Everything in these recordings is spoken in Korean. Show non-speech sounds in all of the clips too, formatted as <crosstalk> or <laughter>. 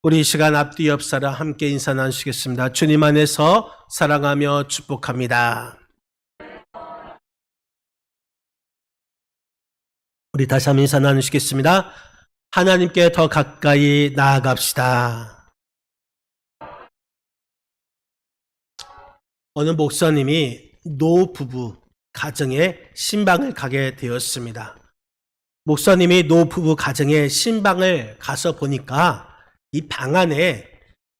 우리 이 시간 앞뒤 옆 사람 함께 인사 나누시겠습니다. 주님 안에서 사랑하며 축복합니다. 우리 다시 한번 인사 나누시겠습니다. 하나님께 더 가까이 나아갑시다. 어느 목사님이 노 부부 가정에 신방을 가게 되었습니다. 목사님이 노 부부 가정에 신방을 가서 보니까 이 방 안에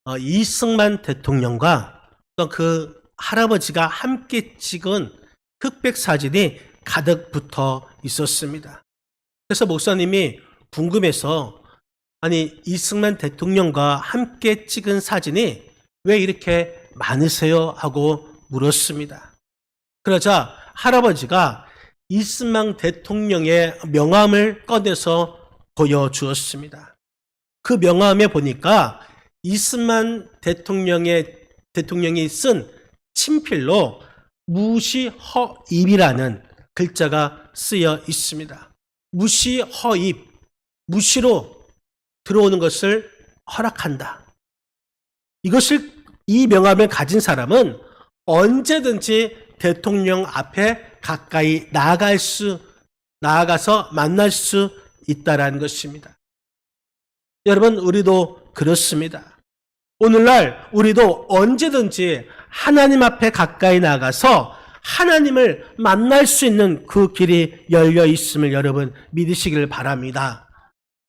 어, 이승만 대통령과 또 그 할아버지가 함께 찍은 흑백 사진이 가득 붙어 있었습니다. 그래서 목사님이 궁금해서 아니 이승만 대통령과 함께 찍은 사진이 왜 이렇게 많으세요? 하고 물었습니다. 그러자 할아버지가 이승만 대통령의 명함을 꺼내서 보여주었습니다. 그 명함에 보니까 이승만 대통령의 대통령이 쓴 친필로 무시허입이라는 글자가 쓰여 있습니다. 무시허입, 무시로 들어오는 것을 허락한다. 이것을 이 명함을 가진 사람은 언제든지 대통령 앞에 가까이 나아갈 수 나아가서 만날 수 있다라는 것입니다. 여러분 우리도 그렇습니다. 오늘날 우리도 언제든지 하나님 앞에 가까이 나가서 하나님을 만날 수 있는 그 길이 열려 있음을 여러분 믿으시길 바랍니다.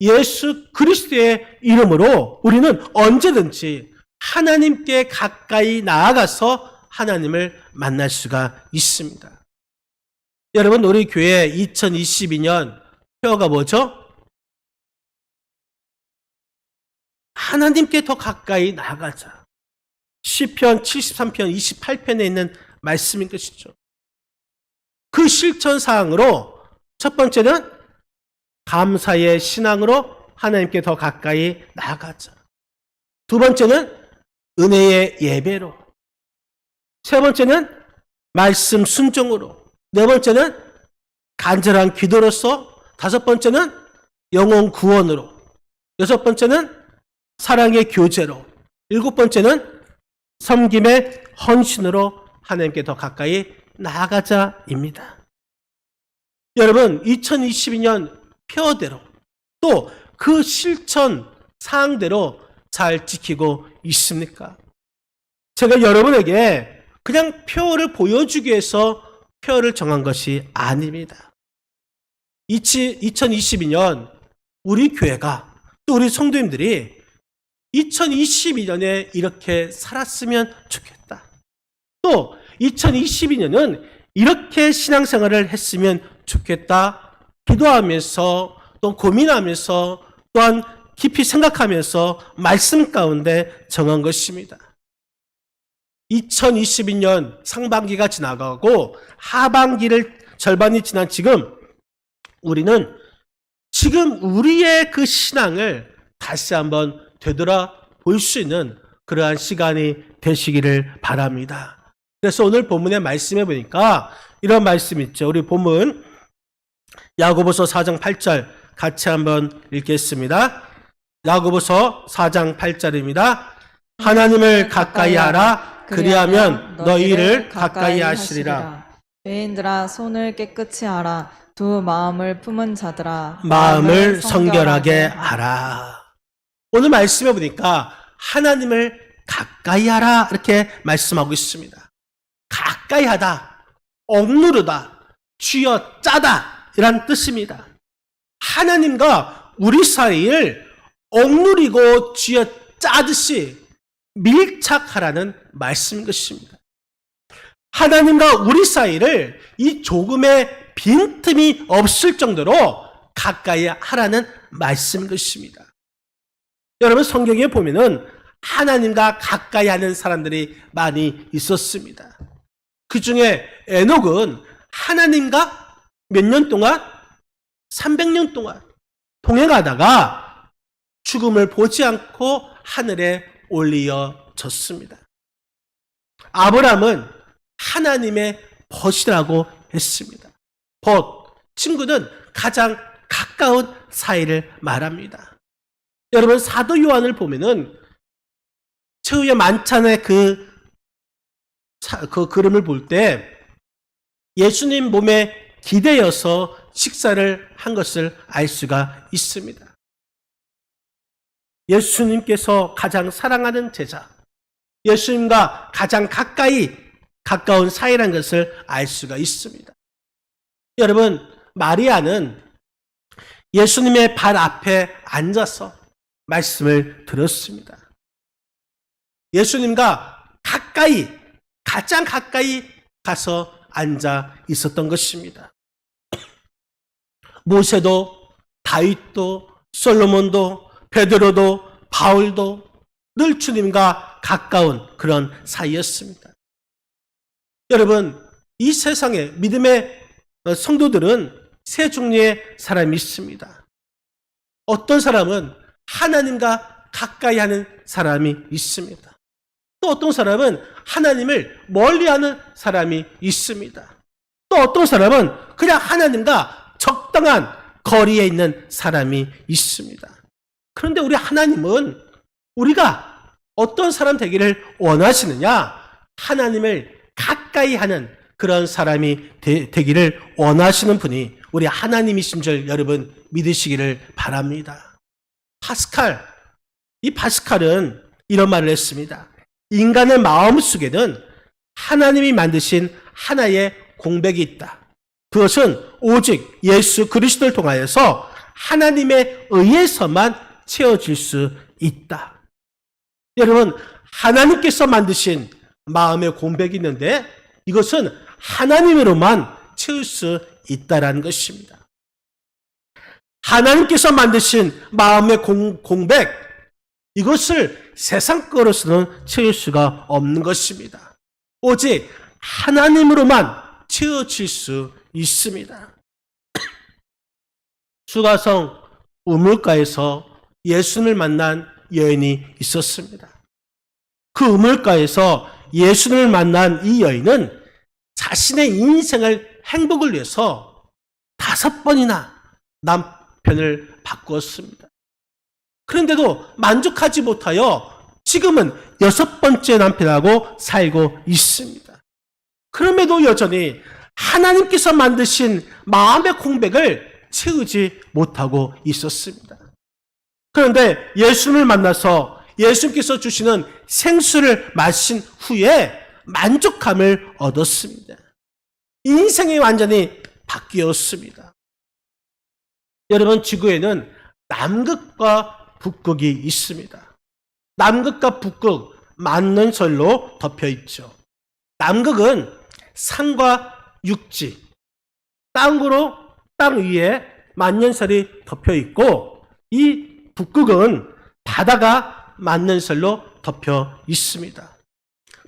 예수 그리스도의 이름으로 우리는 언제든지 하나님께 가까이 나아가서 하나님을 만날 수가 있습니다. 여러분 우리 교회 2022년 표어가 뭐죠? 하나님께 더 가까이 나아가자. 시편 73편 28편에 있는 말씀인 것이죠. 그 실천 사항으로 첫 번째는 감사의 신앙으로 하나님께 더 가까이 나아가자. 두 번째는 은혜의 예배로. 세 번째는 말씀 순종으로. 네 번째는 간절한 기도로서. 다섯 번째는 영혼 구원으로. 여섯 번째는 사랑의 교제로. 일곱 번째는 섬김의 헌신으로 하나님께 더 가까이 나아가자입니다. 여러분, 2022년 표어대로 또 그 실천 사항대로 잘 지키고 있습니까? 제가 여러분에게 그냥 표를 보여주기 위해서 표를 정한 것이 아닙니다. 2022년 우리 교회가 또 우리 성도님들이 2022년에 이렇게 살았으면 좋겠다. 또 2022년은 이렇게 신앙생활을 했으면 좋겠다. 기도하면서 또 고민하면서 또한 깊이 생각하면서 말씀 가운데 정한 것입니다. 2022년 상반기가 지나가고 하반기를 절반이 지난 지금 우리는 지금 우리의 그 신앙을 다시 한번 되돌아 볼 수 있는 그러한 시간이 되시기를 바랍니다. 그래서 오늘 본문의 말씀해 보니까 이런 말씀 있죠. 우리 본문 야고보서 4장 8절 같이 한번 읽겠습니다. 야고보서 4장 8절입니다. 하나님을 가까이 하라 그리하면 너희를 가까이 하시리라. 죄인들아 손을 깨끗이 하라 두 마음을 품은 자들아 마음을 성결하게 하라. 오늘 말씀해 보니까 하나님을 가까이 하라 이렇게 말씀하고 있습니다. 가까이 하다, 억누르다, 쥐어 짜다 이란 뜻입니다. 하나님과 우리 사이를 억누리고 쥐어 짜듯이 밀착하라는 말씀인 것입니다. 하나님과 우리 사이를 이 조금의 빈틈이 없을 정도로 가까이 하라는 말씀인 것입니다. 여러분 성경에 보면은 하나님과 가까이 하는 사람들이 많이 있었습니다. 그 중에 에녹은 하나님과 몇 년 동안 300년 동안 동행하다가 죽음을 보지 않고 하늘에 올리어졌습니다. 아브람은 하나님의 벗이라고 했습니다. 벗, 친구는 가장 가까운 사이를 말합니다. 여러분 사도 요한을 보면은 최후의 만찬의 그, 차- 그 그림을 볼 때 예수님 몸에 기대어서 식사를 한 것을 알 수가 있습니다. 예수님께서 가장 사랑하는 제자, 예수님과 가장 가까이 가까운 사이라는 것을 알 수가 있습니다. 여러분, 마리아는 예수님의 발 앞에 앉아서 말씀을 들었습니다. 예수님과 가까이, 가장 가까이 가서 앉아 있었던 것입니다. 모세도, 다윗도, 솔로몬도, 베드로도, 바울도 늘 주님과 가까운 그런 사이였습니다. 여러분, 이 세상에 믿음의 어, 성도들은 세 종류의 사람이 있습니다. 어떤 사람은 하나님과 가까이 하는 사람이 있습니다. 또 어떤 사람은 하나님을 멀리 하는 사람이 있습니다. 또 어떤 사람은 그냥 하나님과 적당한 거리에 있는 사람이 있습니다. 그런데 우리 하나님은 우리가 어떤 사람 되기를 원하시느냐? 하나님을 가까이 하는 그런 사람이 되, 되기를 원하시는 분이 우리 하나님이신 줄 여러분 믿으시기를 바랍니다. 파스칼, 이 파스칼은 이런 말을 했습니다. 인간의 마음 속에는 하나님이 만드신 하나의 공백이 있다. 그것은 오직 예수 그리스도를 통하여서 하나님에 의해서만 채워질 수 있다. 여러분, 하나님께서 만드신 마음의 공백이 있는데 이것은 하나님으로만 채울 수 있다라는 것입니다. 하나님께서 만드신 마음의 공, 공백, 이것을 세상 거로서는 채울 수가 없는 것입니다. 오직 하나님으로만 채워질 수 있습니다. <clears throat> 수가성 우물가에서 예수님을 만난 여인이 있었습니다. 그 우물가에서 예수님을 만난 이 여인은 자신의 인생을 행복을 위해서 다섯 번이나 남 편을 바꾸었습니다. 그런데도 만족하지 못하여 지금은 여섯 번째 남편하고 살고 있습니다. 그럼에도 여전히 하나님께서 만드신 마음의 공백을 채우지 못하고 있었습니다. 그런데 예수님을 만나서 예수님께서 주시는 생수를 마신 후에 만족감을 얻었습니다. 인생이 완전히 바뀌었습니다. 여러분, 지구에는 남극과 북극이 있습니다. 남극과 북극 맞는 설로 덮여 있죠. 남극은 산과 육지, 땅으로 땅 위에 만년설이 덮여 있고 이 북극은 바다가 만년설로 덮여 있습니다.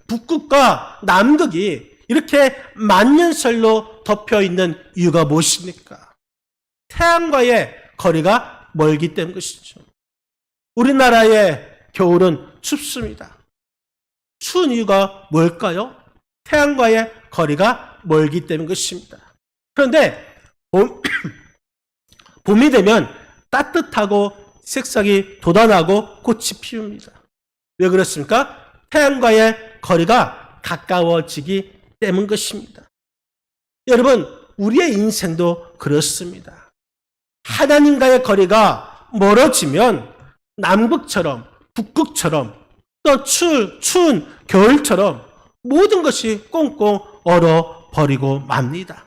북극과 남극이 이렇게 만년설로 덮여 있는 이유가 무엇입니까? 태양과의 거리가 멀기 때문 것이죠. 우리나라의 겨울은 춥습니다. 추운 이유가 뭘까요? 태양과의 거리가 멀기 때문 것입니다. 그런데 봄, <coughs> 봄이 되면 따뜻하고 색상이 돋아나고 꽃이 피웁니다. 왜 그렇습니까? 태양과의 거리가 가까워지기 때문 것입니다. 여러분, 우리의 인생도 그렇습니다. 하나님과의 거리가 멀어지면 남극처럼 북극처럼 또 추, 추운 겨울처럼 모든 것이 꽁꽁 얼어버리고 맙니다.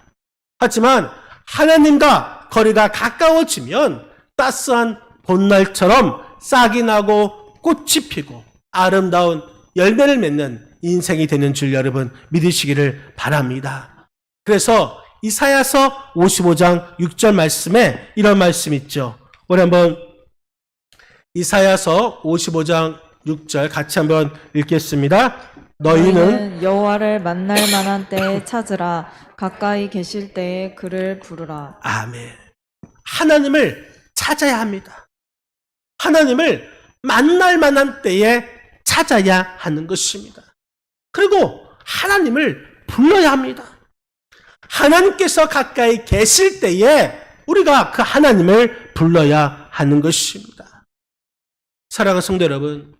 하지만 하나님과 거리가 가까워지면 따스한 봄날처럼 싹이 나고 꽃이 피고 아름다운 열매를 맺는 인생이 되는 줄 여러분 믿으시기를 바랍니다. 그래서 이사야서 55장 6절 말씀에 이런 말씀 있죠. 우리 한번 이사야서 55장 6절 같이 한번 읽겠습니다. 너희는 너희는 여호와를 만날 만한 때에 찾으라 가까이 계실 때에 그를 부르라 아멘. 하나님을 찾아야 합니다. 하나님을 만날 만한 때에 찾아야 하는 것입니다. 그리고 하나님을 불러야 합니다. 하나님께서 가까이 계실 때에 우리가 그 하나님을 불러야 하는 것입니다. 사랑하는 성도 여러분,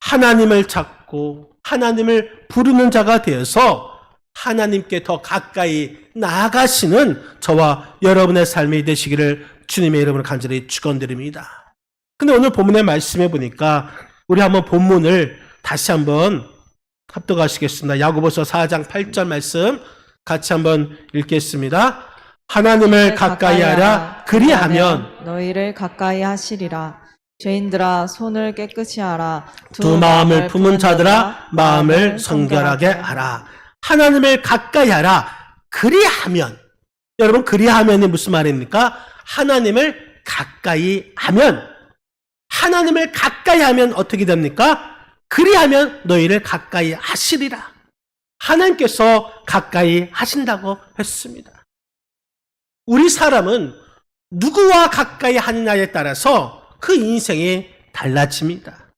하나님을 찾고 하나님을 부르는 자가 되어서 하나님께 더 가까이 나아가시는 저와 여러분의 삶이 되시기를 주님의 이름으로 간절히 축원드립니다. 근데 오늘 본문의 말씀해 보니까 우리 한번 본문을 다시 한번 합독하시겠습니다. 야고보서 4장 8절 말씀 같이 한번 읽겠습니다. 하나님을 가까이 하라 그리하면 너희를 가까이 하시리라. 죄인들아 손을 깨끗이 하라. 두 마음을 품은 자들아 마음을 성결하게 하라. 하나님을 가까이 하라. 그리하면 여러분 그리하면이 무슨 말입니까? 하나님을 가까이 하면 하나님을 가까이 하면 어떻게 됩니까? 그리하면 너희를 가까이 하시리라. 하나님께서 가까이 하신다고 했습니다. 우리 사람은 누구와 가까이 하느냐에 따라서 그 인생이 달라집니다.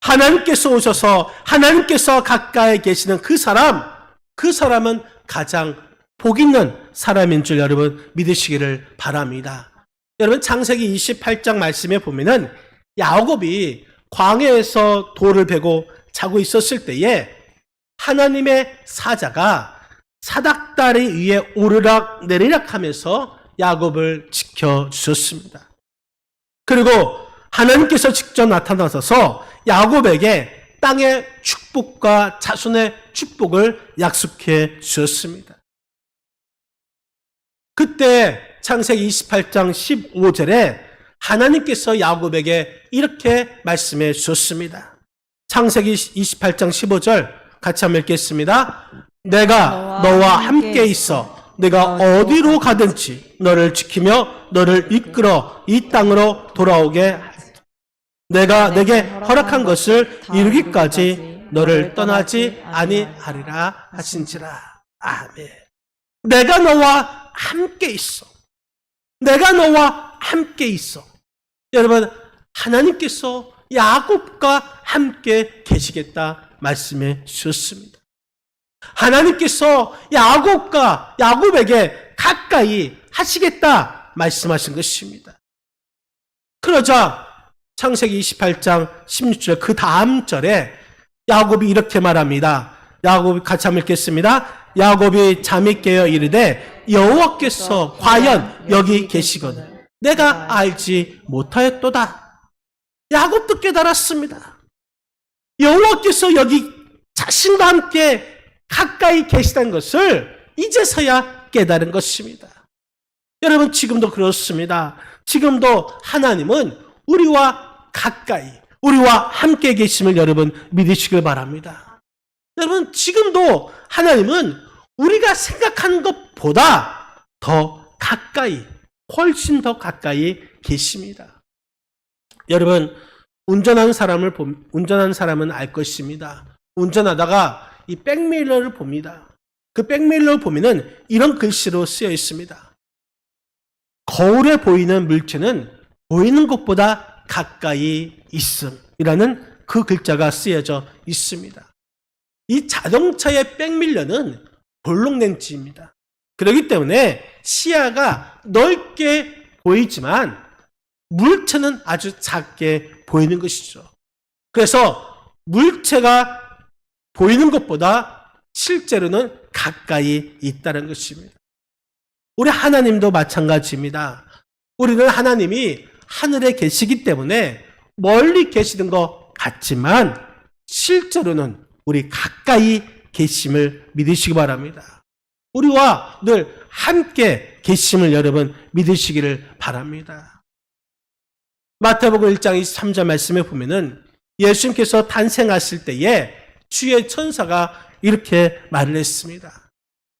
하나님께서 오셔서 하나님께서 가까이 계시는 그 사람, 그 사람은 가장 복 있는 사람인 줄 여러분 믿으시기를 바랍니다. 여러분 창세기 28장 말씀에 보면은 야곱이 광야에서 돌을 베고 자고 있었을 때에 하나님의 사자가 사닥다리 위에 오르락 내리락 하면서 야곱을 지켜 주셨습니다. 그리고 하나님께서 직접 나타나셔서 야곱에게 땅의 축복과 자손의 축복을 약속해 주셨습니다. 그때 창세기 28장 15절에 하나님께서 야곱에게 이렇게 말씀해 주셨습니다. 창세기 28장 15절 같이 한번 읽겠습니다. 내가 너와 함께 있어 내가 어디로 가든지 너를 지키며 너를 이끌어 이 땅으로 돌아오게. 내가 내게 허락한 것을 이루기까지 너를 떠나지 아니하리라 하신지라. 아멘. 내가 너와 함께 있어. 내가 너와 함께 있어. 여러분, 하나님께서 야곱과 함께 계시겠다 말씀해 주셨습니다. 하나님께서 야곱과 야곱에게 가까이 하시겠다 말씀하신 것입니다. 그러자 창세기 28장 16절 그 다음 절에 야곱이 이렇게 말합니다. 야곱이 같이 한번 읽겠습니다. 야곱이 잠이 깨어 이르되 여호와께서 과연 여기 계시거든 내가 알지 못하였도다. 야곱도 깨달았습니다. 여호와께서 여기 자신과 함께 가까이 계시다는 것을 이제서야 깨달은 것입니다. 여러분 지금도 그렇습니다. 지금도 하나님은 우리와 가까이 우리와 함께 계심을 여러분 믿으시길 바랍니다. 여러분 지금도 하나님은 우리가 생각하는 것보다 더 가까이 훨씬 더 가까이 계십니다. 여러분 운전하는 사람을 봄- 운전하는 사람은 알 것입니다. 운전하다가 이 백밀러를 봅니다. 그 백밀러를 보면은 이런 글씨로 쓰여 있습니다. 거울에 보이는 물체는 보이는 것보다 가까이 있음이라는 그 글자가 쓰여져 있습니다. 이 자동차의 백밀러는 볼록렌치입니다. 그렇기 때문에 시야가 넓게 보이지만 물체는 아주 작게 보이는 것이죠. 그래서 물체가 보이는 것보다 실제로는 가까이 있다는 것입니다. 우리 하나님도 마찬가지입니다. 우리는 하나님이 하늘에 계시기 때문에 멀리 계시는 것 같지만 실제로는 우리 가까이 계심을 믿으시기 바랍니다. 우리와 늘 함께 계심을 여러분 믿으시기를 바랍니다. 마태복음 1장 23절 말씀에 보면은 예수님께서 탄생하실 때에 주의 천사가 이렇게 말을 했습니다.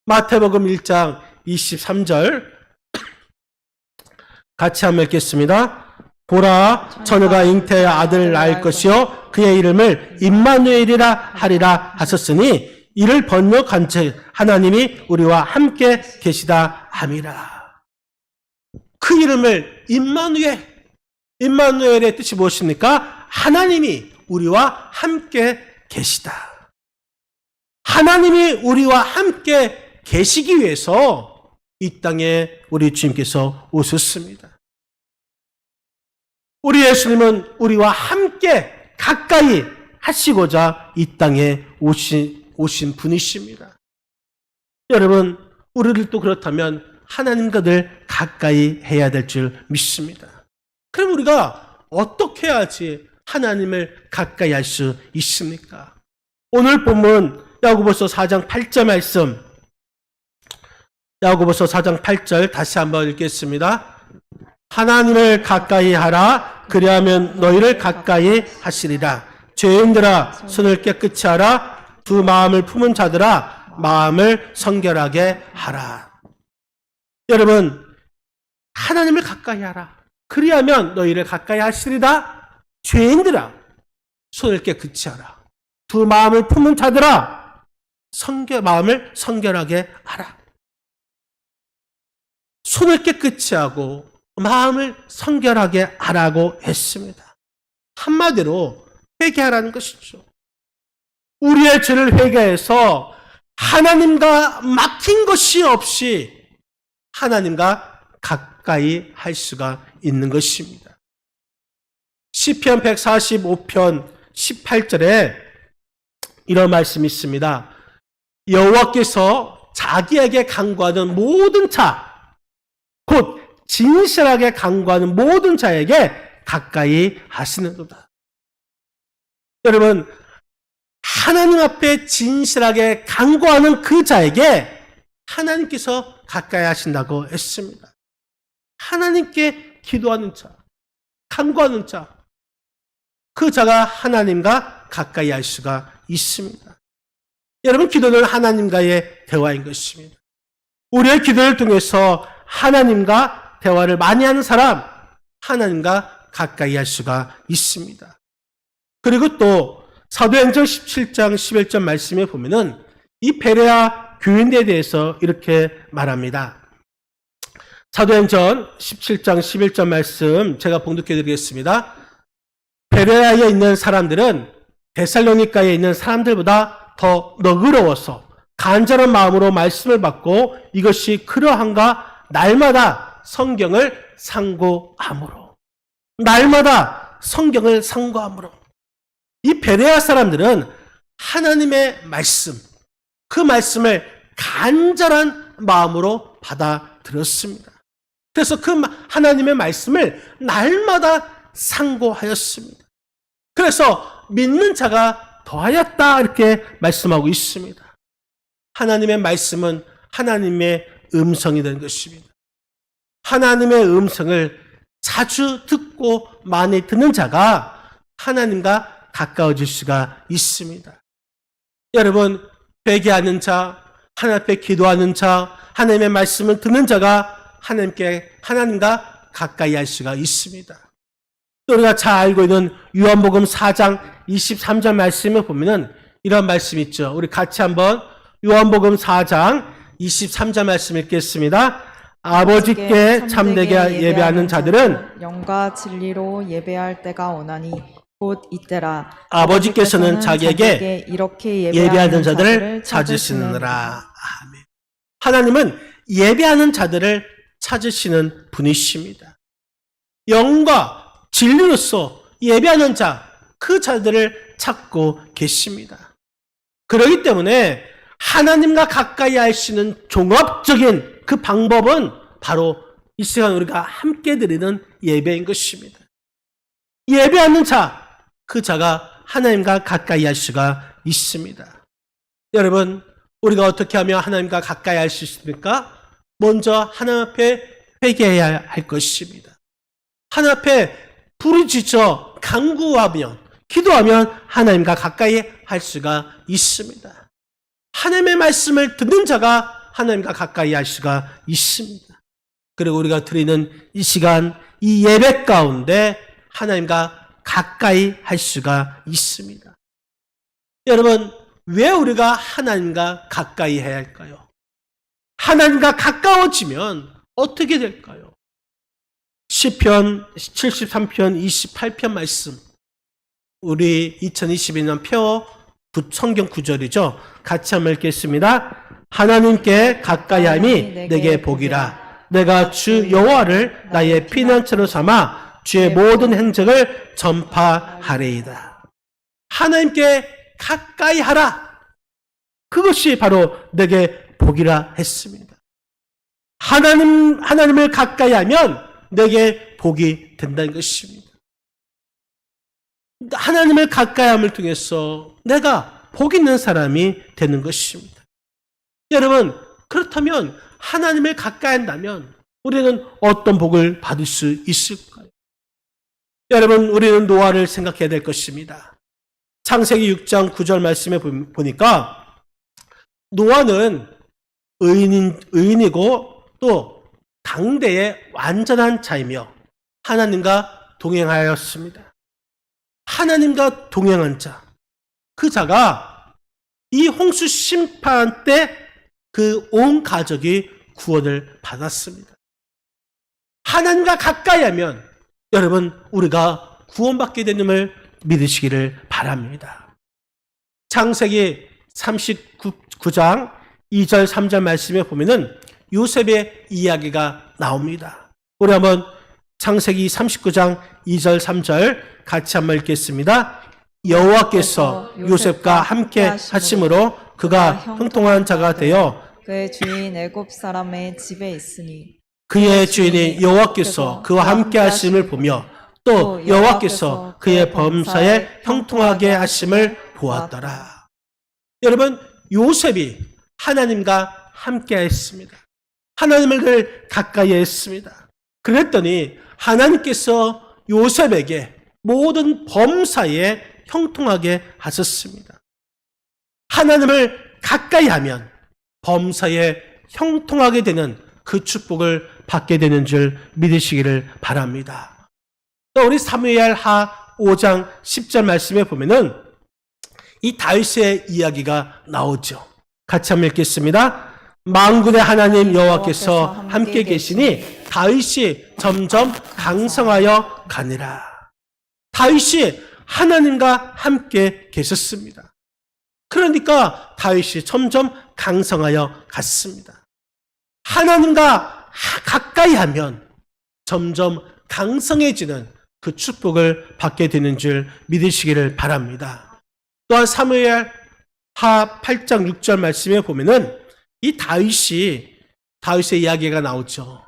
마태복음 1장 23절 같이 한번 읽겠습니다. 보라 처녀가 잉태의 아들을 낳을 것이요 그의 이름을 임마누엘이라 하리라 하셨으니 이를 번역한 즉 하나님이 우리와 함께 계시다 함이라. 그 이름을 임마누엘 임마누엘의 뜻이 무엇입니까? 하나님이 우리와 함께 계시다. 하나님이 우리와 함께 계시기 위해서 이 땅에 우리 주님께서 오셨습니다. 우리 예수님은 우리와 함께 가까이 하시고자 이 땅에 오신, 오신 분이십니다. 여러분, 우리들도 그렇다면 하나님과 늘 가까이 해야 될 줄 믿습니다. 그럼 우리가 어떻게 해야지 하나님을 가까이 할 수 있습니까? 오늘 본문 야고보서 4장 8절 말씀 야고보서 4장 8절 다시 한번 읽겠습니다. 하나님을 가까이 하라 그리하면 너희를 가까이 하시리라. 죄인들아 손을 깨끗이 하라 두 마음을 품은 자들아 마음을 성결하게 하라. 여러분 하나님을 가까이 하라. 그리하면 너희를 가까이 하시리라. 죄인들아 손을 깨끗이 하라. 두 마음을 품은 자들아 성결 마음을 성결하게 하라. 손을 깨끗이 하고 마음을 성결하게 하라고 했습니다. 한마디로 회개하라는 것이죠. 우리의 죄를 회개해서 하나님과 막힌 것이 없이 하나님과 가까이 할 수가 있는 것입니다. 시편 145편 18절에 이런 말씀이 있습니다. 여호와께서 자기에게 강구하는 모든 자, 곧 진실하게 강구하는 모든 자에게 가까이 하시는도다. 여러분, 하나님 앞에 진실하게 강구하는 그 자에게 하나님께서 가까이 하신다고 했습니다. 하나님께 기도하는 자, 간구하는 자, 그 자가 하나님과 가까이 할 수가 있습니다. 여러분, 기도는 하나님과의 대화인 것입니다. 우리의 기도를 통해서 하나님과 대화를 많이 하는 사람, 하나님과 가까이 할 수가 있습니다. 그리고 또 사도행전 17장 11절 말씀에 보면은 이 베레아 교인들에 대해서 이렇게 말합니다. 사도행전 17장 11절 말씀 제가 봉독해 드리겠습니다. 베레아에 있는 사람들은 데살로니카에 있는 사람들보다 더 너그러워서 간절한 마음으로 말씀을 받고 이것이 그러한가 날마다 성경을 상고함으로 날마다 성경을 상고함으로 이 베레아 사람들은 하나님의 말씀 그 말씀을 간절한 마음으로 받아들였습니다. 그래서 그 하나님의 말씀을 날마다 상고하였습니다. 그래서 믿는 자가 더하였다 이렇게 말씀하고 있습니다. 하나님의 말씀은 하나님의 음성이 된 것입니다. 하나님의 음성을 자주 듣고 많이 듣는 자가 하나님과 가까워질 수가 있습니다. 여러분, 회개하는 자, 하나님 앞에 기도하는 자, 하나님의 말씀을 듣는 자가 하나님께 하나님과 가까이 할 수가 있습니다. 또 우리가 잘 알고 있는 요한복음 4장 23절 말씀을 보면은 이런 말씀 있죠. 우리 같이 한번 요한복음 4장 23절 말씀 읽겠습니다. 아버지께 참되게 예배하는 자들은 영과 진리로 예배할 때가 오나니 곧 이때라 아버지께서는 자기에게 이렇게 예배하는 자들을 찾으시느라. 아멘. 하나님은 예배하는 자들을 찾으시는 분이십니다. 영과 진리로서 예배하는 자, 그 자들을 찾고 계십니다. 그러기 때문에 하나님과 가까이 할 수 있는 종합적인 그 방법은 바로 이 시간 우리가 함께 드리는 예배인 것입니다. 예배하는 자, 그 자가 하나님과 가까이 할 수가 있습니다. 여러분, 우리가 어떻게 하면 하나님과 가까이 할 수 있습니까? 먼저 하나님 앞에 회개해야 할 것입니다. 하나님 앞에 부르짖어 간구하며 기도하면 하나님과 가까이 할 수가 있습니다. 하나님의 말씀을 듣는 자가 하나님과 가까이 할 수가 있습니다. 그리고 우리가 드리는 이 시간, 이 예배 가운데 하나님과 가까이 할 수가 있습니다. 여러분, 왜 우리가 하나님과 가까이 해야 할까요? 하나님과 가까워지면 어떻게 될까요? 시편 73편 28편 말씀. 우리 2022년 표 성경 구절이죠. 같이 한번 읽겠습니다. 하나님께 가까이함이 내게 복이라. 내가 주 여호와를 나의 피난처로 삼아 주의 모든 행적을 전파하리이다. 하나님께 가까이 하라. 그것이 바로 내게 복이라 했습니다. 하나님, 하나님을 가까이 하면 내게 복이 된다는 것입니다. 하나님을 가까이 함을 통해서 내가 복 있는 사람이 되는 것입니다. 여러분, 그렇다면 하나님을 가까이 한다면 우리는 어떤 복을 받을 수 있을까요? 여러분, 우리는 노아를 생각해야 될 것입니다. 창세기 6장 9절 말씀에 보- 보니까 노아는 의인, 의인이고 또 당대의 완전한 자이며 하나님과 동행하였습니다. 하나님과 동행한 자. 그 자가 이 홍수 심판 때 그 온 가족이 구원을 받았습니다. 하나님과 가까이 하면 여러분 우리가 구원받게 되는을 믿으시기를 바랍니다. 창세기 39장 2절 3절 말씀에 보면은 요셉의 이야기가 나옵니다. 우리 한번 창세기 39장 2절 3절 같이 한번 읽겠습니다. 여호와께서 요셉과 함께 하심으로 그가 형통한 자가 되어 그의 주인 애굽 사람의 집에 있으니 그의 주인이 여호와께서 그와 함께 하심을 보며 또 여호와께서 그의 범사에 형통하게 하심을 보았더라. 여러분 요셉이 하나님과 함께 했습니다. 하나님을 가까이 했습니다. 그랬더니 하나님께서 요셉에게 모든 범사에 형통하게 하셨습니다. 하나님을 가까이 하면 범사에 형통하게 되는 그 축복을 받게 되는 줄 믿으시기를 바랍니다. 또 우리 사무엘 하 5장 10절 말씀에 보면은 이 다윗의 이야기가 나오죠. 같이 한번 읽겠습니다. 만군의 하나님 여호와께서 함께 계시니 다윗이 점점 강성하여 가니라. 다윗이 하나님과 함께 계셨습니다. 그러니까 다윗이 점점 강성하여 갔습니다. 하나님과 하- 가까이 하면 점점 강성해지는 그 축복을 받게 되는 줄 믿으시기를 바랍니다. 또한 사무엘 하 8장 6절 말씀에 보면은 이 다윗이 다윗의 이야기가 나오죠.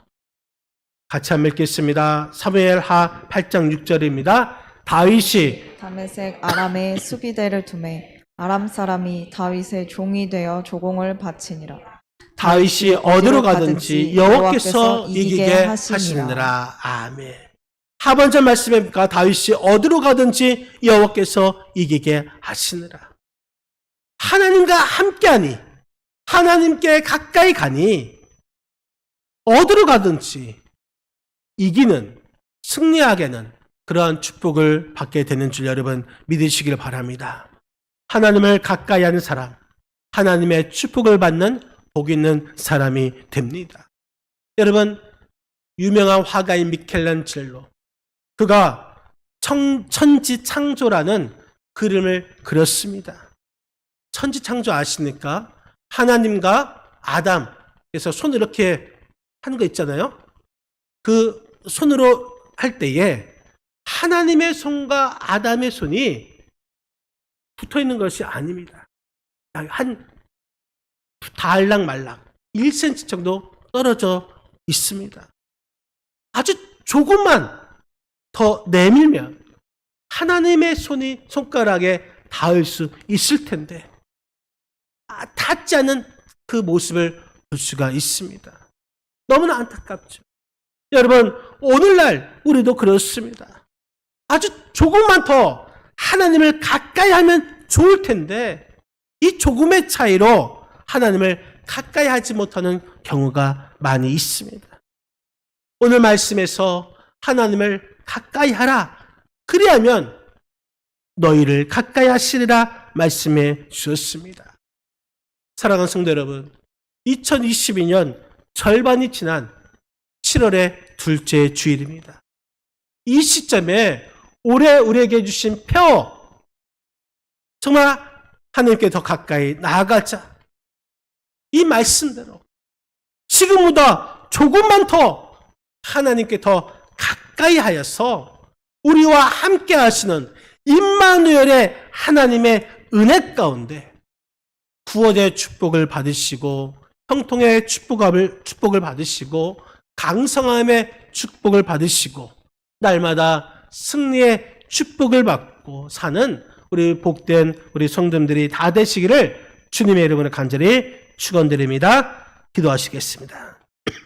같이 한번 읽겠습니다. 사무엘 하 8장 6절입니다. 다윗이 다메섹 아람에 수비대를 두매 아람 사람이 다윗의 종이 되어 조공을 바치니라. 다윗이 어디로 가든지 여호와께서 이기게 하시니라. 아멘. 하반절 말씀에 보니까 다윗이 어디로 가든지 여호와께서 이기게 하시느라. 하나님과 함께하니 하나님께 가까이 가니 어디로 가든지 이기는 승리하게는 그러한 축복을 받게 되는 줄 여러분 믿으시길 바랍니다. 하나님을 가까이 하는 사람, 하나님의 축복을 받는 복 있는 사람이 됩니다. 여러분, 유명한 화가인 미켈란젤로, 그가 청, 천지 창조라는 그림을 그렸습니다. 천지 창조 아십니까? 하나님과 아담, 그래서 손 이렇게 하는 거 있잖아요. 그 손으로 할 때에 하나님의 손과 아담의 손이 붙어 있는 것이 아닙니다. 한 달랑 말랑 1cm 정도 떨어져 있습니다. 아주 조금만 더 내밀면 하나님의 손이 손가락에 닿을 수 있을 텐데 아, 닿지 않은 그 모습을 볼 수가 있습니다. 너무나 안타깝죠. 여러분 오늘날 우리도 그렇습니다. 아주 조금만 더 하나님을 가까이 하면 좋을 텐데 이 조금의 차이로 하나님을 가까이 하지 못하는 경우가 많이 있습니다. 오늘 말씀에서 하나님을 가까이 하라. 그리하면 너희를 가까이 하시리라 말씀해 주셨습니다. 사랑하는 성도 여러분, 2022년 절반이 지난 7월의 둘째 주일입니다. 이 시점에 올해 우리에게 주신 표 정말 하나님께 더 가까이 나아가자. 이 말씀대로 지금보다 조금만 더 하나님께 더 가까이 하여서 우리와 함께 하시는 임마누엘의 하나님의 은혜 가운데 구원의 축복을 받으시고 형통의 축복을, 축복을 받으시고 강성함의 축복을 받으시고 날마다 승리의 축복을 받고 사는 우리 복된 우리 성도들이 다 되시기를 주님의 이름으로 간절히 축원드립니다. 기도하시겠습니다.